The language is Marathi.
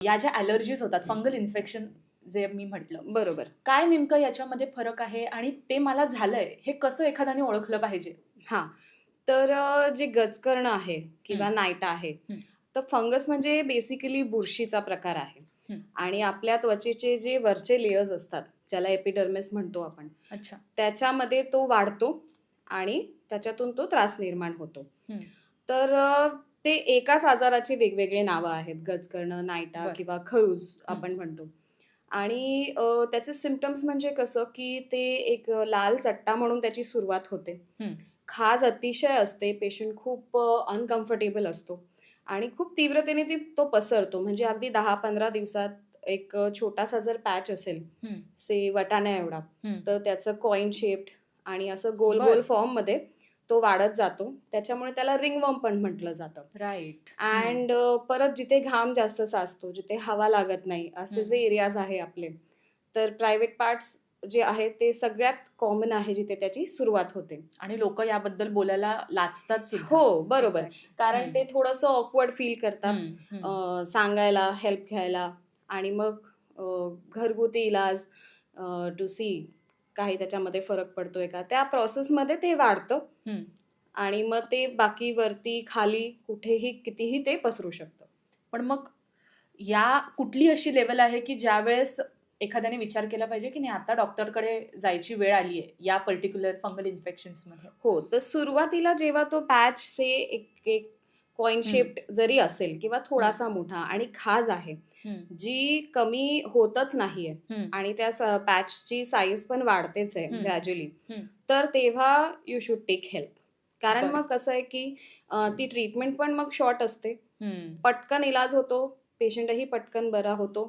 या ज्या अलर्जीज होतात फंगल इन्फेक्शन जे मी म्हटलं बरोबर काय नेमकं याच्यामध्ये फरक आहे आणि ते मला झालंय हे कसं एखाद्याने ओळखलं पाहिजे हा तर जे गजकर्ण आहे किंवा. नायटा आहे. तर फंगस म्हणजे बेसिकली बुरशीचा प्रकार आहे. आणि आपल्या त्वचेचे जे वरचे लेयर्स असतात ज्याला एपिडर्मिस म्हणतो आपण अच्छा त्याच्यामध्ये तो वाढतो आणि त्याच्यातून तो त्रास निर्माण होतो. तर ते एकाच आजाराची वेगवेगळे नावं आहेत गजकर्ण नायटा. किंवा खरूज आपण म्हणतो आणि त्याचे सिमटम्स म्हणजे कसं की ते एक लाल चट्टा म्हणून त्याची सुरुवात होते. खाज अतिशय असते पेशंट खूप अनकम्फर्टेबल असतो आणि खूप तीव्रतेने ती तो पसरतो म्हणजे अगदी दहा पंधरा दिवसात एक छोटासा जर पॅच असेल. से वटाण्या एवढा. तर त्याचं कॉइन शेप्ड आणि असं गोल. गोल फॉर्ममध्ये तो वाढत जातो. त्याच्यामुळे त्याला रिंगवर्म पण म्हटलं जातं. राईट अँड परत जिथे घाम जास्त साचतो जिथे हवा लागत नाही असे जे एरियाज आहे आपले तर प्रायव्हेट पार्ट्स जे आहेत ते सगळ्यात कॉमन आहे जिथे त्याची सुरुवात होते. आणि लोक याबद्दल बोलायला लाचतात सुद्धा. हो बरोबर. कारण. ते थोडंसं ऑकवर्ड फील करतात. सांगायला हेल्प घ्यायला आणि मग घरगुती इलाज टू सी काही त्याच्यामध्ये फरक पडतोय का? त्या प्रोसेसमध्ये ते वाढतं. आणि मग ते बाकी वरती खाली कुठेही कितीही ते पसरू शकतं. पण मग या कुठली अशी लेवल आहे की ज्यावेळेस एखाद्याने विचार केला पाहिजे की नाही आता डॉक्टरकडे जायची वेळ आली आहे या पर्टिक्युलर फंगल इन्फेक्शन्समध्ये? हो तर सुरुवातीला जेव्हा तो पॅच से एक एक कॉइन शेप्ड जरी असेल किंवा थोडासा मोठा आणि खाज आहे जी कमी होतच नाहीये आणि त्या पॅचची साईज पण वाढतेच आहे. ग्रॅज्युअली. तर तेव्हा यू शुड टेक हेल्प कारण. मग कसं आहे की ती ट्रीटमेंट पण मग शॉर्ट असते. पटकन इलाज होतो पेशंटही पटकन बरा होतो